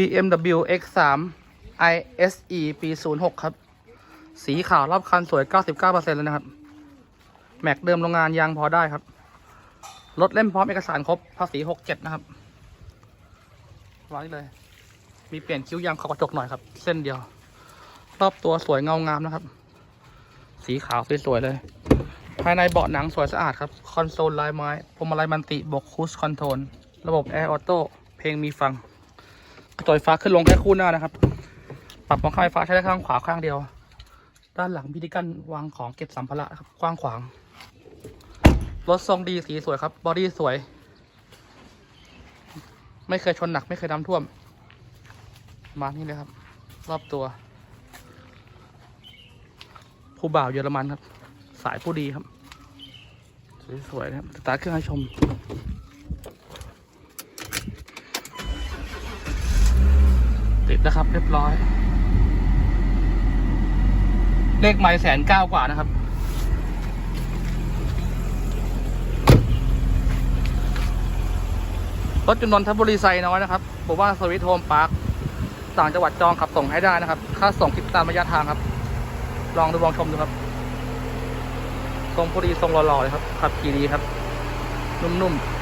BMW X3 ISE ปี 06 ครับ สีขาวรอบคันสวย 99%เลยนะครับ แม็กเดิมโรงงานยางพอได้ครับ รถเล่มพร้อมเอกสารครบ ภาษี 67 นะครับวางนี่เลย มีเปลี่ยนคิ้วยางขอบกระจกหน่อยครับ เส้นเดียว รอบตัวสวยเงางามนะครับ สีขาวสวยๆเลย ภายในเบาะหนังสวยสะอาดครับ คอนโซลลายไม้พวงมาลัยมันติบวกคูสคอนโทรล ระบบแอร์ออโต้ เพลงมีฟัง กระจกไฟฟ้าขึ้นลงแค่คู่หน้านะครับ ปรับมองข้างไฟฟ้าใช้ได้ข้างขวาข้างเดียว ด้านหลังพิธีกันวางของเก็บสัมภาระครับกว้างขวาง รถทรงดีสีสวยครับ บอดี้สวย ไม่เคยชนหนักไม่เคยน้ำท่วม มานี่เลยครับ รอบตัว ผู้บ่าวเยอรมันครับ สายผู้ดีครับ สวยๆนะครับสตาร์ทเครื่องให้ชม ติด นะครับ เรียบร้อย เลขไม้แสนเก้ากว่านะครับ รถจุนนทบุรีไซน้อยนะครับผมว่าสวิตโฮมพาร์คต่างจังหวัดจองขับส่งให้ได้นะครับ ค่าส่งคิดตามระยะทางครับ ลองดูลองชมดูครับ ทรงพอดีทรงหล่อๆเลยครับ ขับขี่ดีครับ นุ่มๆ